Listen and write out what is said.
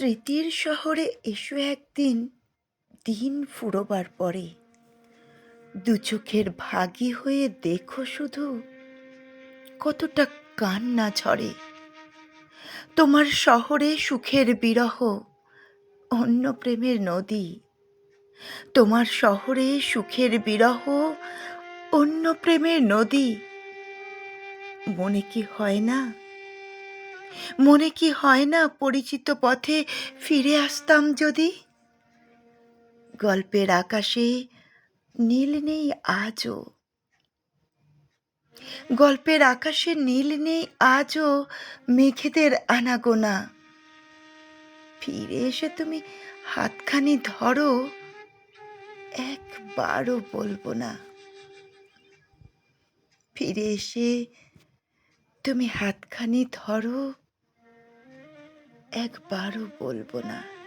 স্মৃতির শহরে এসো একদিন, দিন ফুরোবার পরে। দু চোখের ভাগী হয়ে দেখো শুধু কতটা কান্না ঝরে। তোমার শহরে সুখের বিরহ, অন্য প্রেমের নদী। তোমার শহরে সুখের বিরহ, অন্য প্রেমের নদী। মনে কি হয় না? মনে কি হয় না পরিচিত পথে ফিরে আসতাম যদি? গল্পের আকাশে নীল নেই আজও। গল্পের আকাশে নীল নেই আজও মেঘেদের আনাগোনা। ফিরে এসে তুমি হাতখানি ধরো, একবারও বলব না। ফিরে এসে তুমি হাতখানি ধরো একবারও বলব না।